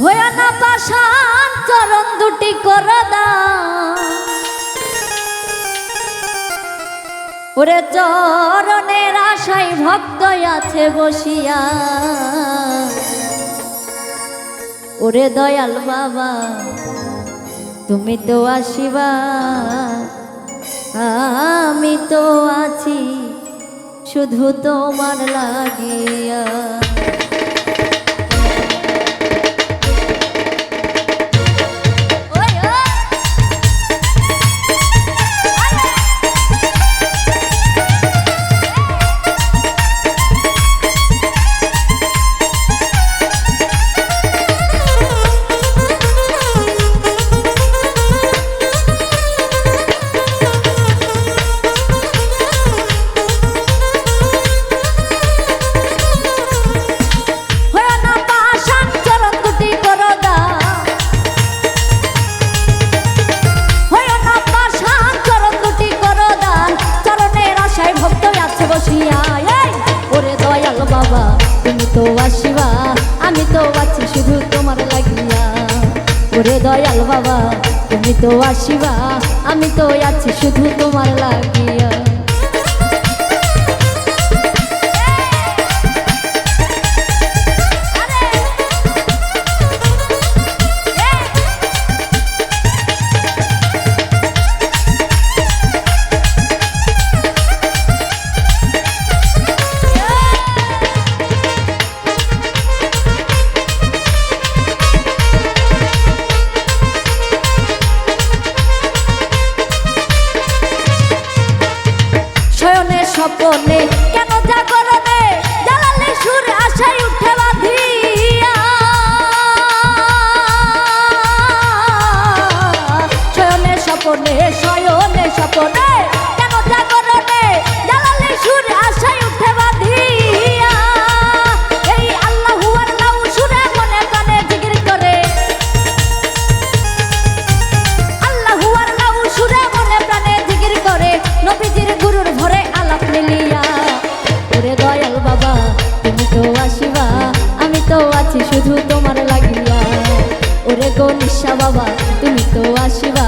হয়ে না পাশান চরণ দুটি করদা ওরে চরণের আশায় ভক্ত আছে বসিয়া। ওরে দয়াল বাবা, তুমি তো আসিবা। আমি তো আছি শুধু তোমার লাগিয়া। ওরে দয়াল বাবা তুমি তো আসিবা আমি তো আছি শুধু তোমার লাগিয়া। স্বপনে। কেন জাগরণে জ্বালালে সুর আশায় উঠে বাঁধিয়া? শয়নে স্বপনে স্বপনে দয়াল বাবা, তুমি তো আসিবা, আমি তো আছি শুধু তোমার লাগিয়া। ওরে গো নিশা বাবা, তুমি তো আসিবা,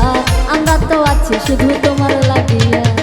আমরা তো আছি শুধু তোমার লাগিয়া।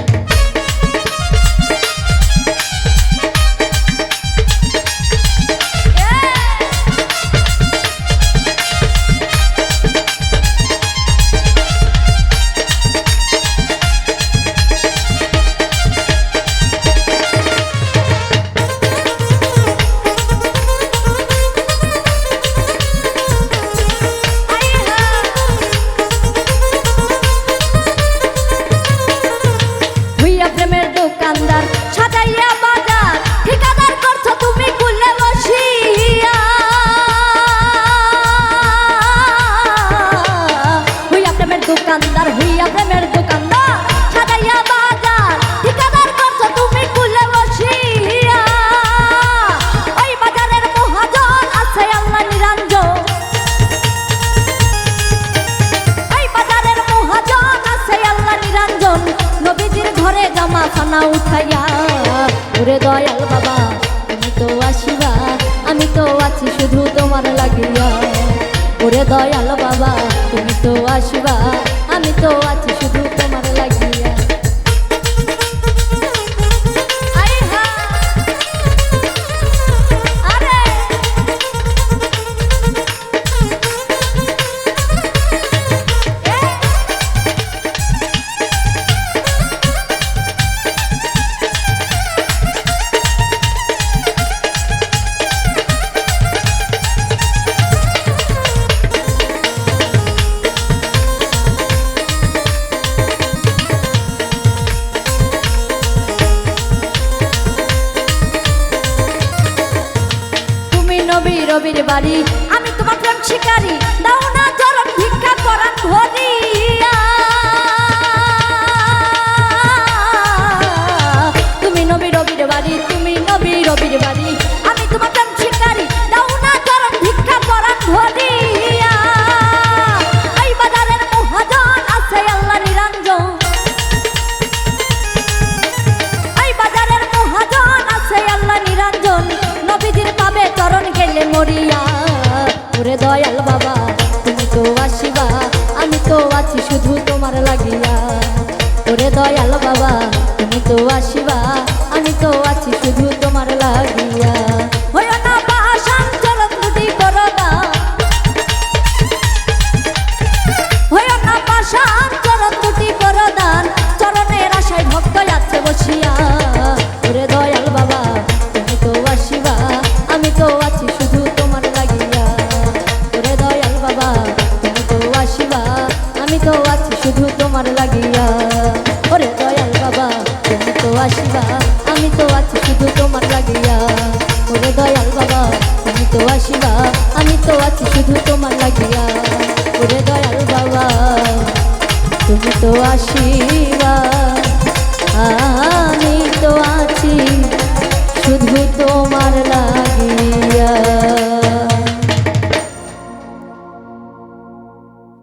খানা উঠাইয়া, ওরে দয়াল বাবা, তুমি তো আসিবা, আমি তো আছি শুধু তোমার লাগিয়া। ওরে দয়াল বাবা, তুমি তো আসিবা, আমি তো আছি রবির বাড়ি আমি তোমার শিকারী দাও রে দয়াল বাবা, তুমি তো আসিবা, আমি তো আছি শুধু তোমার লাগিয়া। ওরে দয়াল বাবা, তুমি তো আসিবা, আমি তো আছি শুধু